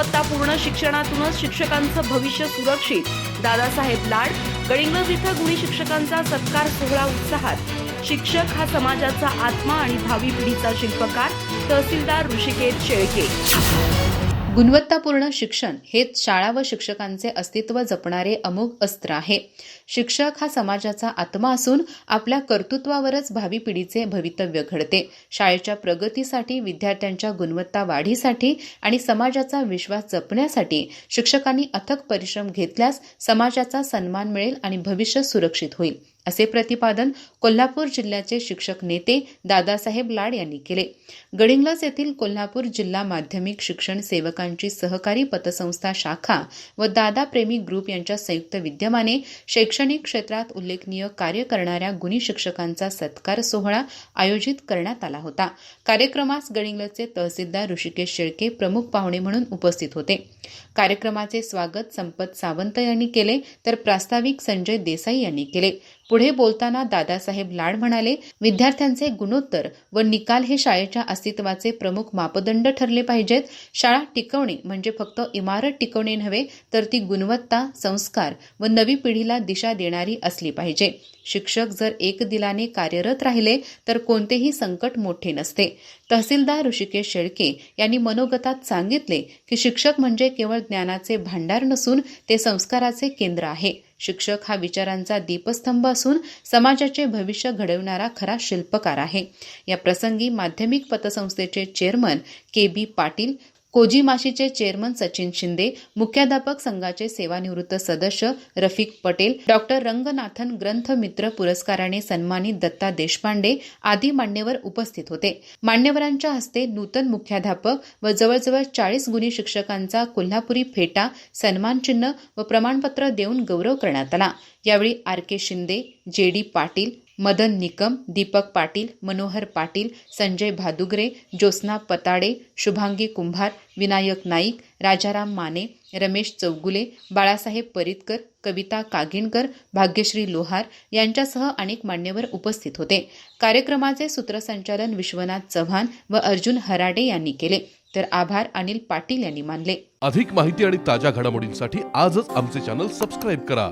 गुणवत्तापूर्ण शिक्षणातूनच शिक्षकांचं भविष्य सुरक्षित. दादासाहेब लाड गडिंग्लज इथं गुणी शिक्षकांचा सत्कार सोहळा उत्साहात. शिक्षक हा समाजाचा आत्मा आणि भावी पिढीचा शिल्पकार तहसीलदार ऋषिकेश शेळके. गुणवत्तापूर्ण शिक्षण हेच शाळा व शिक्षकांचे अस्तित्व जपणारे अमोघ अस्त्र आहे. शिक्षक हा समाजाचा आत्मा असून आपल्या कर्तृत्वावरच भावी पिढीचे भवितव्य घडते. शाळेच्या प्रगतीसाठी विद्यार्थ्यांच्या गुणवत्ता वाढीसाठी आणि समाजाचा विश्वास जपण्यासाठी शिक्षकांनी अथक परिश्रम घेतल्यास समाजाचा सन्मान मिळेल आणि भविष्य सुरक्षित होईल. असे प्रतिपादन कोल्हापूर जिल्ह्याचे शिक्षक नेते दादासाहेब लाड यांनी केले. गडिंग्लज येथील कोल्हापूर जिल्हा माध्यमिक शिक्षण सेवकांची सहकारी पतसंस्था शाखा व दादा प्रेमी ग्रुप यांच्या संयुक्त विद्यमाने शैक्षणिक क्षेत्रात उल्लेखनीय कार्य करणाऱ्या गुणी शिक्षकांचा सत्कार सोहळा आयोजित करण्यात आला होता. कार्यक्रमास गडिंग्लजचे तहसीलदार ऋषिकेश शेळके प्रमुख पाहुणे म्हणून उपस्थित होते. कार्यक्रमाचे स्वागत संपत सावंत यांनी केले तर प्रास्ताविक संजय देसाई यांनी केले. पुढे बोलताना दादासाहेब लाड म्हणाले विद्यार्थ्यांचे गुणोत्तर व निकाल हे शाळेच्या अस्तित्वाचे प्रमुख मापदंड ठरले पाहिजेत. शाळा टिकवणे म्हणजे फक्त इमारत टिकवणे नव्हे तर ती गुणवत्ता संस्कार व नवी पिढीला दिशा देणारी असली पाहिजे. शिक्षक जर एक दिलाने कार्यरत राहिले तर कोणतेही संकट मोठे नसते. तहसीलदार ऋषिकेश शेळके यांनी मनोगतात सांगितले की शिक्षक म्हणजे केवळ ज्ञानाचे भांडार नसून ते संस्काराचे केंद्र आहे. शिक्षक हा विचारांचा दीपस्तंभ असून समाजाचे भविष्य घडवणारा खरा शिल्पकार आहे. या प्रसंगी माध्यमिक पतसंस्थेचे चेअरमन के बी पाटील कोजीमाशीचे चेअरमन सचिन शिंदे मुख्याध्यापक संघाचे सेवानिवृत्त सदस्य रफिक पटेल डॉक्टर रंगनाथन ग्रंथ मित्र पुरस्काराने सन्मानित दत्ता देशपांडे आदी मान्यवर उपस्थित होते. मान्यवरांच्या हस्ते नूतन मुख्याध्यापक व जवळजवळ चाळीस गुणी शिक्षकांचा कोल्हापुरी फेटा सन्मानचिन्ह व प्रमाणपत्र देऊन गौरव करण्यात आला. यावेळी R K Shinde J D Patil Madan Nikam Deepak Patil Manohar Patil Sanjay Bhadugare Jyotsna Patade Shubhangi Kumbhar Vinayak Naik Rajaram Mane Ramesh Chougule Balasaheb Paritkar Kavita Kaginkar Bhagyashree Lohar यांच्यासह अनेक मान्यवर उपस्थित होते. कार्यक्रमाचे सूत्रसंचालन विश्वनाथ चव्हाण व अर्जुन हराडे यांनी केले. तर आभार अनिल पाटील यांनी मानले. अधिक माहिती आणि ताज्या घडामोडींसाठी आजच आमचे चॅनल सबस्क्राईब करा.